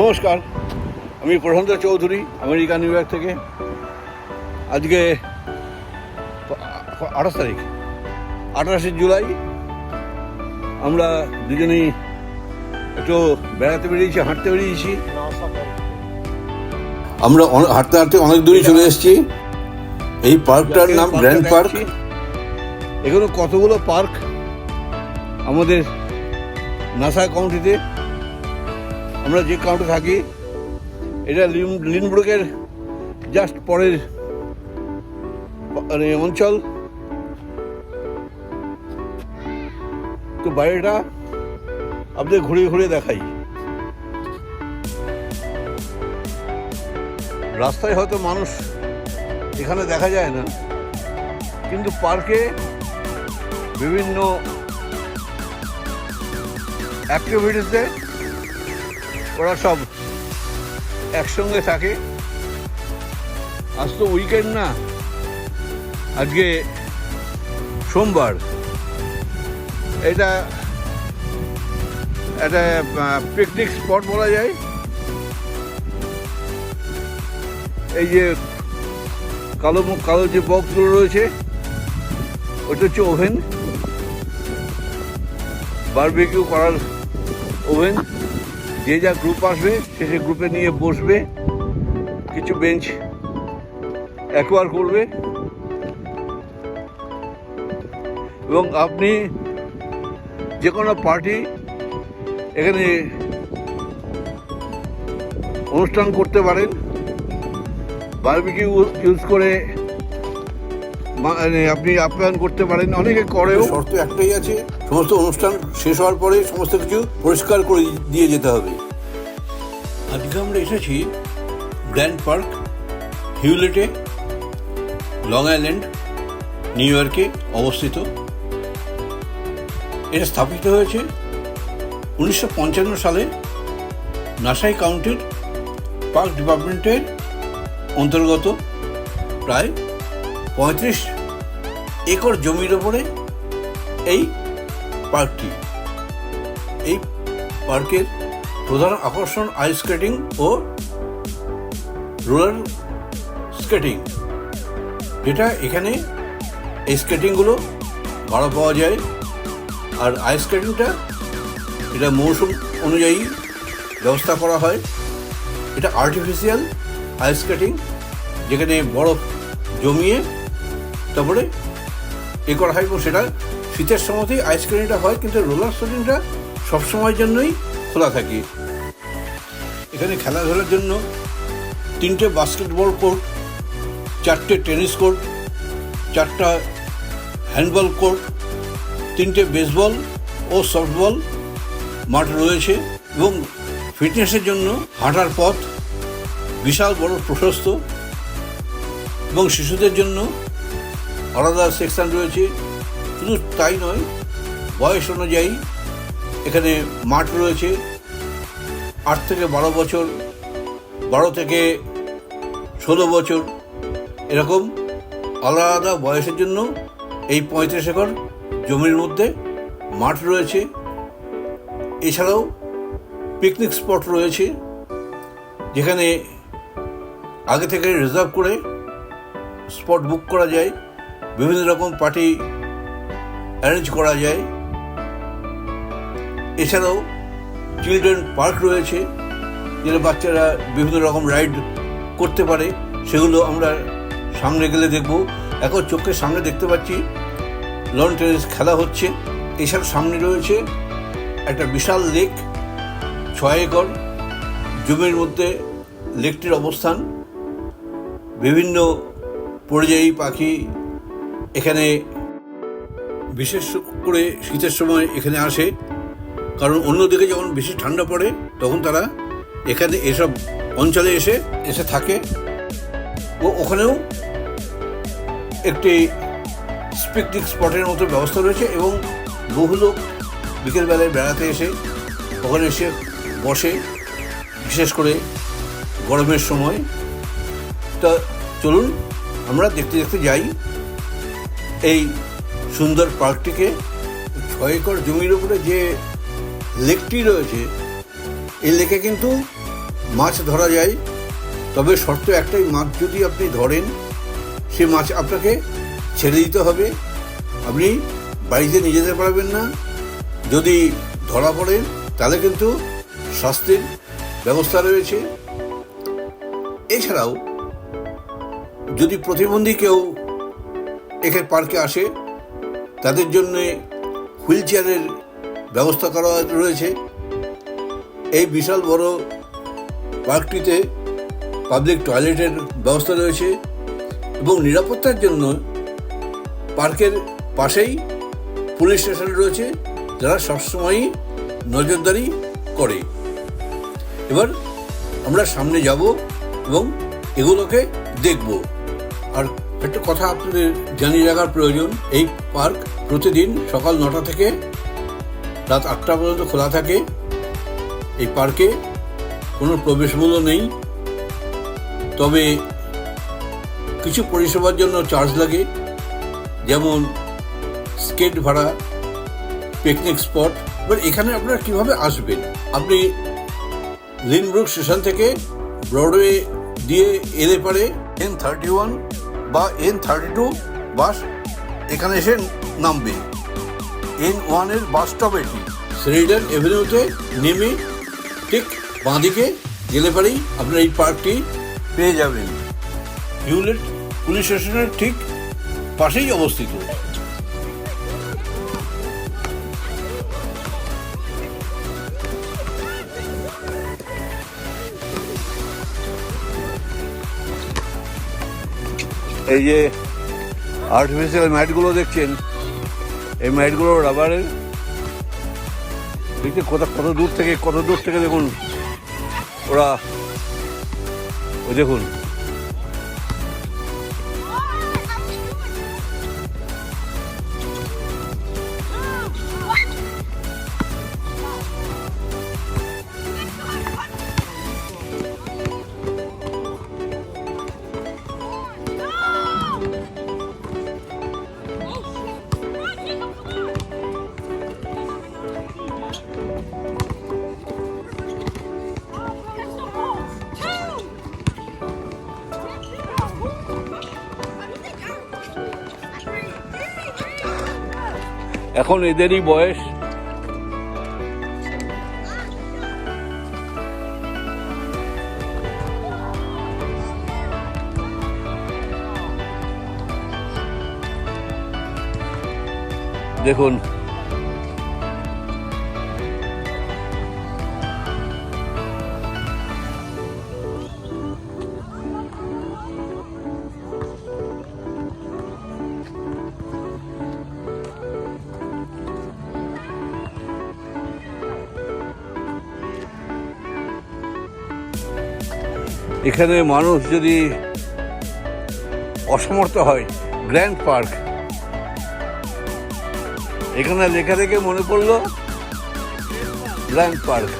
নমস্কার আমি Prashanta Chowdhury America New York থেকে। আজকে আঠাশ তারিখ আঠাশে জুলাই। আমরা দুজনেই একটু বেড়াতে বেরিয়েছি হাঁটতে বেরিয়েছি। আমরা হাঁটতে হাঁটতে অনেক দূরই চলে এসেছি। এই পার্কটার নাম গ্র্যান্ড পার্ক। এখানে কতগুলো পার্ক? আমাদের নাসা কাউন্টিতে আমরা যে কাউন্টে থাকি, এটা লিন- লিনব্রুকের জাস্ট পরের মানে অঞ্চল। তো বাইরেটা আপনাদের ঘুরে ঘুরে দেখাই। রাস্তায় হয়তো মানুষ এখানে দেখা যায় না, কিন্তু পার্কে বিভিন্ন অ্যাক্টিভিটিসে ওরা সব একসঙ্গে থাকে। আজ তো উইকেন্ড না, আজকে সোমবার। এটা একটা পিকনিক স্পট বলা যায়। এই যে কালো কালো যে বক্সগুলো রয়েছে ওটা হচ্ছে ওভেন বারবিকিউ করার ওভেন যে যা গ্রুপ আসবে, সে সে গ্রুপে নিয়ে বসবে, কিছু বেঞ্চ অ্যাকোয়ার করবে। এবং আপনি যে কোনো পার্টি এখানে অনুষ্ঠান করতে পারেন। বারবিকিউ ইউজ করে মানে আপনি আপ্যায়ন করতে পারেন, অনেকে করেও। শর্ত একটাই আছে, সমস্ত অনুষ্ঠান শেষ হওয়ার পরে সমস্ত কিছু পরিষ্কার করে দিয়ে যেতে হবে। আজকে আমরা এসেছি গ্র্যান্ড পার্ক, হিউলেটে, লং আইল্যান্ড, নিউ ইয়র্কে অবস্থিত। এটা স্থাপিত হয়েছে উনিশশো পঞ্চান্ন সালে নাসাই কাউন্টির পার্ক ডিপার্টমেন্টের অন্তর্গত, প্রায় পঁয়ত্রিশ একর জমির ওপরে এই পার্কটি। এই পার্কের প্রধান আকর্ষণ আইস স্কেটিং ও রোলার স্কেটিং যেটা এখানে এই স্কেটিংগুলো ভাড়া পাওয়া যায়। আর আইস স্কেটিংটা এটা মৌসুম অনুযায়ী ব্যবস্থা করা হয়। এটা আর্টিফিশিয়াল আইস স্কেটিং যেখানে বরফ জমিয়ে তারপরে এ করা হয় এবং সেটা শীতের সময়তেই আইসক্রিমটা হয়, কিন্তু রোলার স্কেটিংটা সবসময়ের জন্যই খোলা থাকে। এখানে খেলাধুলার জন্য তিনটে বাস্কেটবল কোর্ট চারটে টেনিস কোর্ট চারটা হ্যান্ডবল কোর্ট তিনটে বেসবল ও সফটবল মাঠ রয়েছে এবং ফিটনেসের জন্য হাঁটার পথ বিশাল বড় প্রশস্ত এবং শিশুদের জন্য আলাদা সেকশন রয়েছে। শুধু তাই নয়, বয়স অনুযায়ী এখানে মাঠ রয়েছে। আট থেকে বারো বছর, বারো থেকে ষোলো বছর এরকম আলাদা আলাদা বয়সের জন্য এই পঁয়ত্রিশ একর জমির মধ্যে মাঠ রয়েছে। এছাড়াও পিকনিক স্পট রয়েছে, যেখানে আগে থেকে রিজার্ভ করে স্পট বুক করা যায়। বিভিন্ন রকম পার্টি অ্যারেঞ্জ করা যায়। এছাড়াও চিলড্রেন পার্ক রয়েছে, যেটা বাচ্চারা বিভিন্ন রকম রাইড করতে পারে। সেগুলো আমরা সামনে গেলে দেখব। এখন চোখের সামনে দেখতে পাচ্ছি লন টেনিস খেলা হচ্ছে। এছাড়া সামনে রয়েছে একটা বিশাল লেক ছয় একর, জমির মধ্যে লেকটির অবস্থান। বিভিন্ন পরিযায়ী পাখি এখানে বিশেষ করে শীতের সময় এখানে আসে। কারণ অন্যদিকে যখন বেশি ঠান্ডা পড়ে, তখন তারা এখানে এসব অঞ্চলে এসে এসে থাকে। ও ওখানেও একটি পিকনিক স্পটের মতো ব্যবস্থা রয়েছে এবং বহু লোক বিকেলবেলায় বেড়াতে এসে ওখানে এসে বসে। বিশেষ করে গরমের সময়। তা চলুন, আমরা দেখতে দেখতে যাই। এই সুন্দর পার্কটিকে ছয় একর জমির উপরে যে লেকটি রয়েছে, এই লেকে কিন্তু মাছ ধরা যায়। তবে শর্ত একটাই, মাছ যদি আপনি ধরেন, সে মাছ আপনাকে ছেড়ে দিতে হবে। আপনি বাড়িতে নিয়ে যেতে পারবেন না। যদি ধরা পড়েন তাহলে কিন্তু শাস্তির ব্যবস্থা রয়েছে। এছাড়াও, যদি প্রতিবন্ধী কেউ এখানে পার্কে আসে। তাদের জন্যে হুইল চেয়ারের ব্যবস্থা করা রয়েছে। এই বিশাল বড় পার্কটিতে পাবলিক টয়লেটের ব্যবস্থা রয়েছে এবং নিরাপত্তার জন্য পার্কের পাশেই পুলিশ স্টেশন রয়েছে, যারা সবসময়ই নজরদারি করে। এবার আমরা সামনে যাব এবং এগুলোকে দেখব। আর একটা কথা আপনাদের জানিয়ে রাখার প্রয়োজন। এই পার্ক প্রতিদিন সকাল নটা থেকে রাত আটটা পর্যন্ত খোলা থাকে। এই পার্কে কোনো প্রবেশ মূল্য নেই। তবে কিছু পরিষেবার জন্য চার্জ লাগে। যেমন স্কেট ভাড়া, পিকনিক স্পট। এবার এখানে আপনারা কীভাবে আসবেন? আপনি লিনব্রুক স্টেশন থেকে ব্রডওয়ে দিয়ে এলে পারে। এন থার্টি ওয়ান বা এন থার্টি টু বাস এখানে এসে নামবে। এন ওয়ানের বাস স্টপ এটি। শ্রীডেন এভিনিউতে নেমে ঠিক বাঁদিকে গেলে পারেই আপনার এই পার্কটি পেয়ে যাবেন। হিউলেট পুলিশ স্টেশনের ঠিক পাশেই অবস্থিত। এই যে আর্টিফিশিয়াল ম্যাটগুলো দেখছেন, এই ম্যাটগুলো রাবারের দেখতে কত কত দূর থেকে, কত দূর থেকে দেখুন। ওরা, ওই দেখুন। এখন এদেরই বয়স। দেখুন এখানে মানুষ যদি অসমর্থ হয়, গ্র্যান্ড পার্ক। এখানে লেখা দেখে মনে পড়ল, গ্র্যান্ড পার্ক।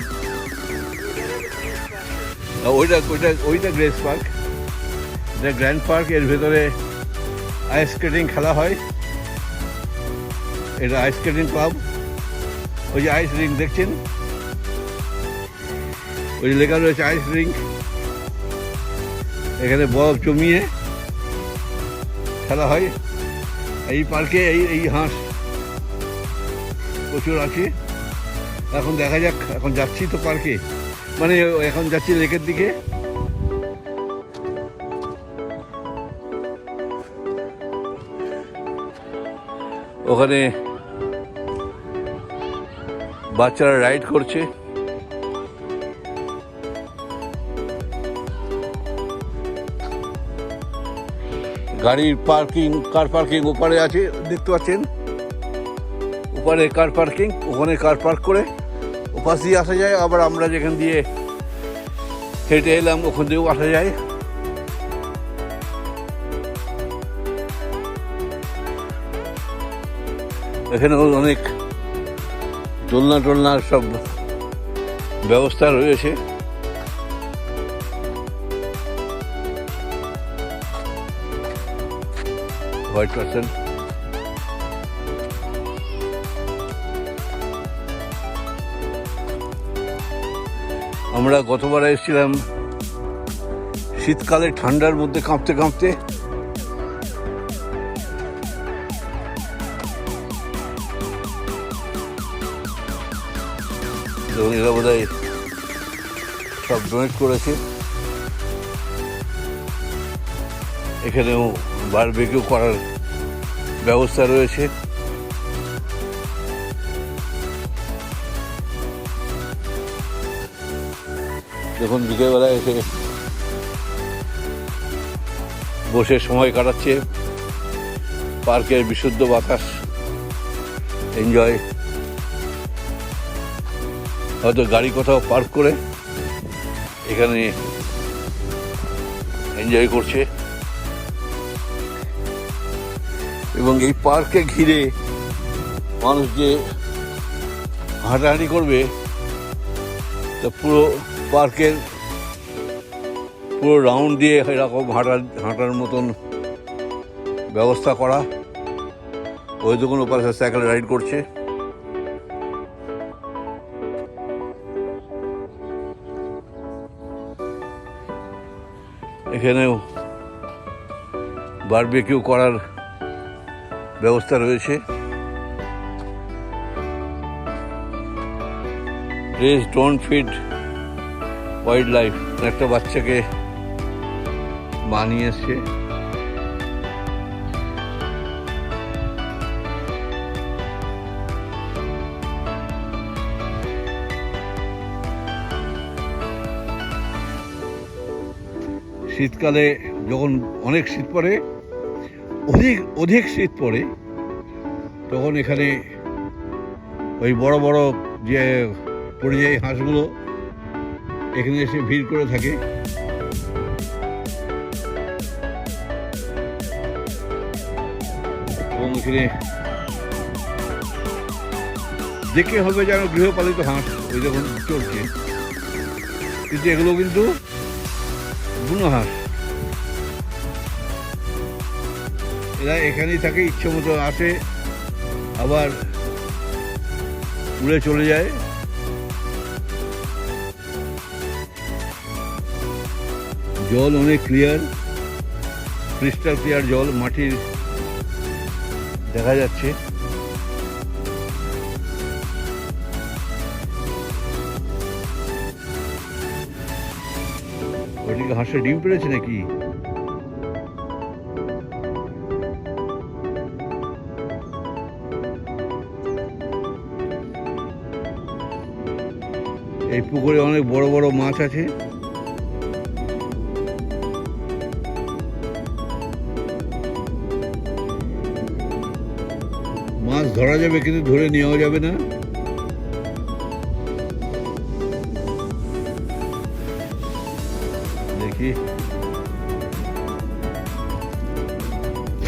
ওইটা ওইটা ওইটা গ্রেস পার্ক। এটা গ্র্যান্ড পার্ক, এর ভেতরে আইস স্কেটিং খেলা হয়। এটা আইস স্কেটিং ক্লাব ওই যে আইস রিং দেখছেন? ওই যে লেখা রয়েছে আইস রিং এখানে বরফ জমিয়ে খেলা হয়। এই পার্কে এই এই হাঁস প্রচুর আছে। এখন দেখা যাক, এখন যাচ্ছি তো পার্কে। মানে এখন যাচ্ছি লেকের দিকে। ওখানে বাচ্চারা রাইড করছে। গাড়ির পার্কিং কার পার্কিং ওপারে আছে, দেখতে পাচ্ছেন? ওপারে কার পার্কিং ওখানে কার পার্ক করে ওপাশ দিয়ে আসা যায়, আবার আমরা যেখান দিয়ে হেঁটে এলাম, ওখান দিয়েও আসা যায়। এখানে অনেক দোলনা টোলনার সব ব্যবস্থা রয়েছে। হোয়াইট পার্সন আমরা গতবার এসেছিলাম শীতকালে ঠান্ডার মধ্যে কাঁপতে কাঁপতে। এবং এরা বোধ সব ডোনেট করেছে। এখানেও বারবেকিউ করার ব্যবস্থা রয়েছে। দেখুন বিকেলবেলা এসে বসে সময় কাটাচ্ছে। পার্কের বিশুদ্ধ বাতাস এনজয়। হয়তো গাড়ি কোথাও পার্ক করে এখানে এনজয় করছে। এবং এই পার্কে ঘিরে মানুষ যে হাঁটাহাঁটি করবে, তা পুরো পার্কের পুরো রাউন্ড দিয়ে এরকম হাঁটার হাঁটার মতন ব্যবস্থা করা। ওই দোকান পাশে সাইকেল রাইড করছে। এখানেও বারবিকিউ করার ব্যবস্থা রয়েছে। Please don't feed wildlife একটা বাচ্চাকে বানিয়ে এসছে শীতকালে যখন অনেক শীত পড়ে অধিক অধিক শীত পড়ে, তখন এখানে ওই বড় বড় যে পরিযায়ী হাঁসগুলো এখানে এসে ভিড় করে থাকে। এবং এখানে দেখে হবে যেন গৃহপালিত হাঁস, ওই যখন চলছে। কিন্তু এগুলো কিন্তু বুনো হাঁস। এরা এখানেই থাকে, ইচ্ছে মতো আসে, আবার উড়ে চলে যায়। জল অনেক ক্লিয়ার ক্রিস্টাল ক্লিয়ার জল মাটির দেখা যাচ্ছে। ওদিকে হাঁসের ডিম পেড়েছে নাকি? এই পুকুরে অনেক বড় বড় মাছ আছে। মাছ ধরা যাবে কিন্তু ধরে নেওয়া যাবে না। দেখি।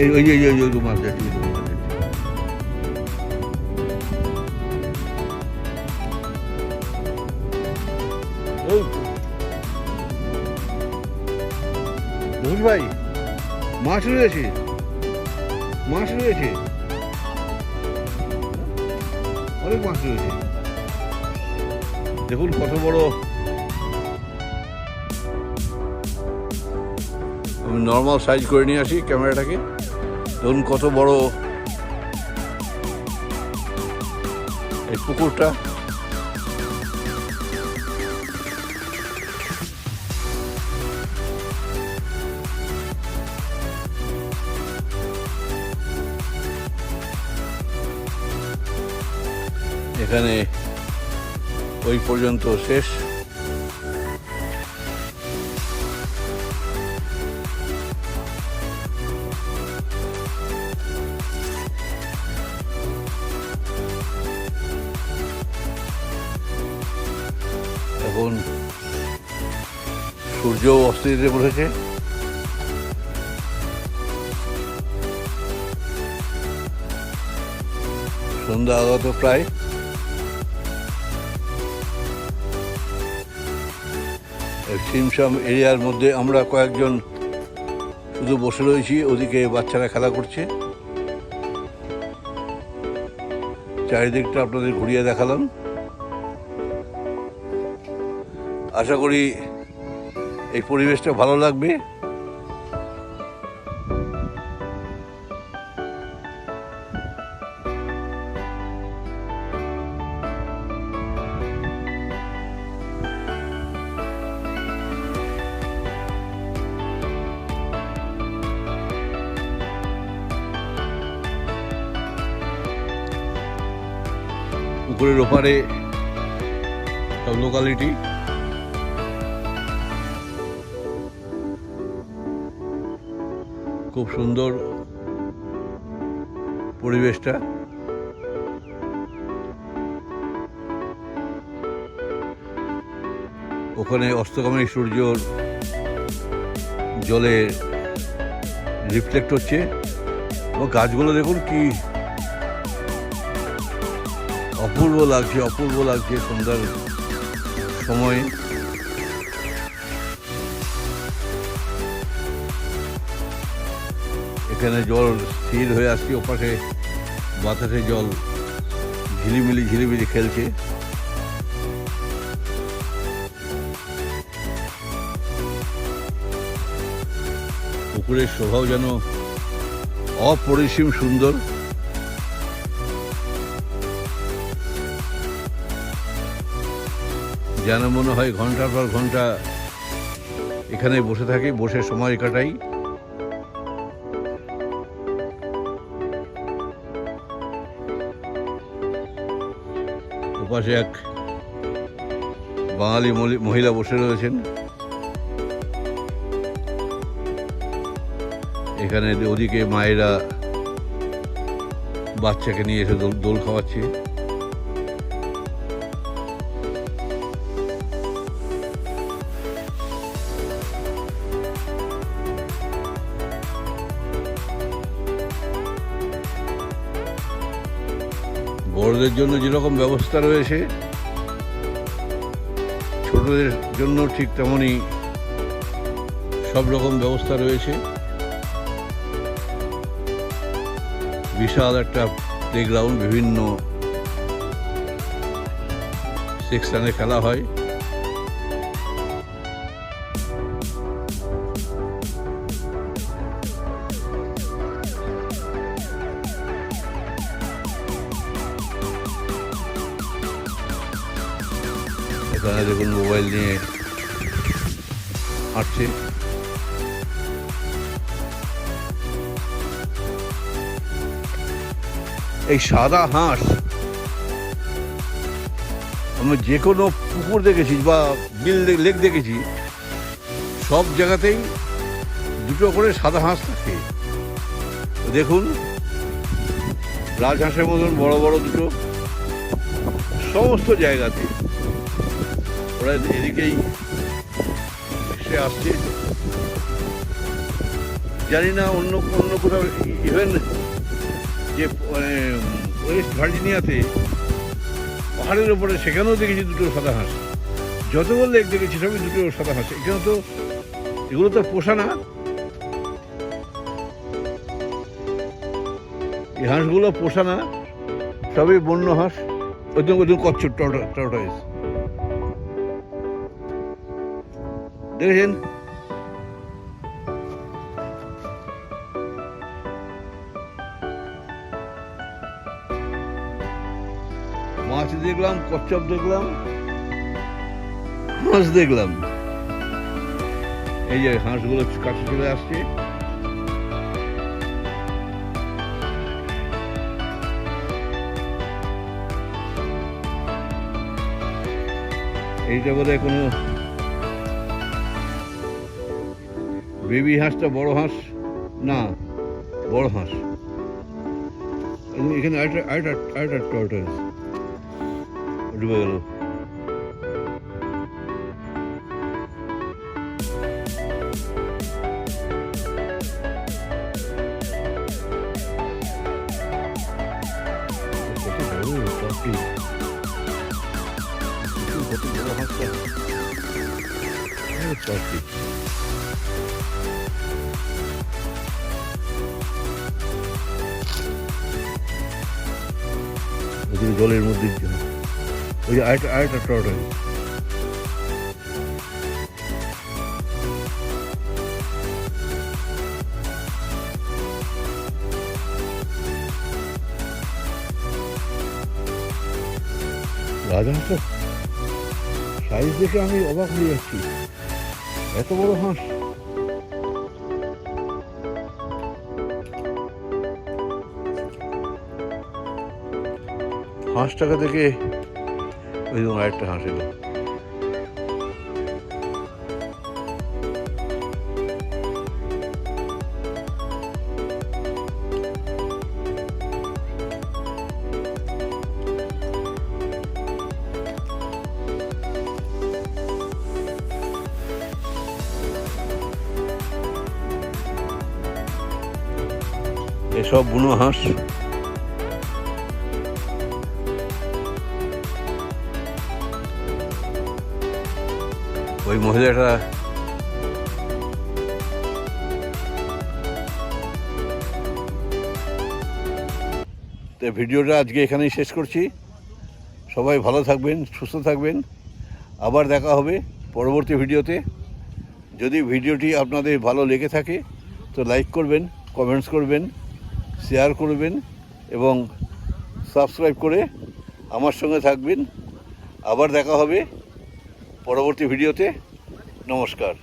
এই, ওই যে, ওই মাছ যাচ্ছে এই তো। ভাই মাছ রয়েছে মাছ রয়েছে অনেক মাছ রয়েছে দেখুন কত বড়। আমি নর্মাল সাইজ করে নিয়ে আসি ক্যামেরাটাকে। দেখুন কত বড়। এই পুকুরটা। এখানে ওই পর্যন্ত শেষ। এখন সূর্য দিতে বসেছে। সন্ধ্যা আগত প্রায়। সিমসাম এরিয়ার মধ্যে আমরা কয়েকজন শুধু বসে রয়েছি ওদিকে বাচ্চারা খেলা করছে। চারিদিকটা আপনাদের ঘুরিয়ে দেখালাম। আশা করি এই পরিবেশটা ভালো লাগবে। ওপারে লোকালিটি খুব সুন্দর পরিবেশটা। ওখানে অস্তগামী সূর্যর জলে রিফ্লেক্ট হচ্ছে। ও গাছগুলো দেখুন কি অপূর্ব লাগছে অপূর্ব লাগছে সন্ধ্যার সময়ে। এখানে জল স্থির হয়ে আসছে, ওপাশে বাতাসে জল ঝিলিমিলি ঝিলিমিলি খেলছে। পুকুরের শোভাও যেন অপরিসীম সুন্দর। যেন মনে হয় ঘণ্টার পর ঘণ্টা এখানে বসে থাকি, বসে সময় কাটাই। ওপাশে এক বাঙালি মহিলা বসে রয়েছেন। এখানে ওদিকে মায়েরা বাচ্চাকে নিয়ে এসে দোল খাওয়াচ্ছে। বড়দের জন্য যেরকম ব্যবস্থা রয়েছে, ছোটদের জন্য ঠিক তেমনই সব রকম ব্যবস্থা রয়েছে। বিশাল একটা প্লেগ্রাউন্ড বিভিন্ন সেকশানে খেলা হয়। এখানে দেখুন মোবাইল নিয়ে হাঁটছে। এই সাদা হাঁস, আমি যে কোনো পুকুর দেখেছি বা বিল লেক দেখেছি, সব জায়গাতেই দুটো করে সাদা হাঁস থাকে। দেখুন, রাজহাঁসের মতন বড় বড় দুটো, সমস্ত জায়গাতে ওরা এদিকেই এসে আসছে। জানি না অন্য অন্য কোথাও ইভেন যে মানে ওয়েস্ট ভার্জিনিয়াতে পাহাড়ের ওপরে সেখানেও দেখেছি দুটো সাদা হাঁস। যতগুলো লেক দেখেছি সবই দুটো সাদা হাঁস। এখানে তো এগুলো তো পোষা না। এই হাঁসগুলো পোষা না সবই বন্য হাঁস। ওই ওই কচ্ছর টর্টাইস। দেখেছেন মাছ দেখলাম, কচ্ছপ দেখলাম, হাঁস দেখলাম। এই যে হাঁসগুলো কাছে চলে আসছে। এইটা বোধ কোনো বেবি হাঁসটা বড় হাঁস? না, বড় হাঁস। এবং এখানে আরেকটা আরেকটা আরেকটা টর্টাস ডুবে গেল। কত বড় ট্রাফিক ওদিকে জলের মধ্যে ওই যে আরেকটা আরেকটা ট্রটারি রাজহাঁসটা সাইজ দেখে আমি অবাক হয়ে যাচ্ছি। এত বড় হাঁস? হাঁসটাকে দেখে ওই আরেকটা হাঁস এলো বুনো হাঁস ওই মহিলাটা তো ভিডিওটা আজকে এখানেই শেষ করছি। সবাই ভালো থাকবেন, সুস্থ থাকবেন। আবার দেখা হবে পরবর্তী ভিডিওতে। যদি ভিডিওটি আপনাদের ভালো লেগে থাকে, তো লাইক করবেন, কমেন্টস করবেন। শেয়ার করবেন এবং সাবস্ক্রাইব করে আমার সঙ্গে থাকবেন। আবার দেখা হবে পরবর্তী ভিডিওতে নমস্কার।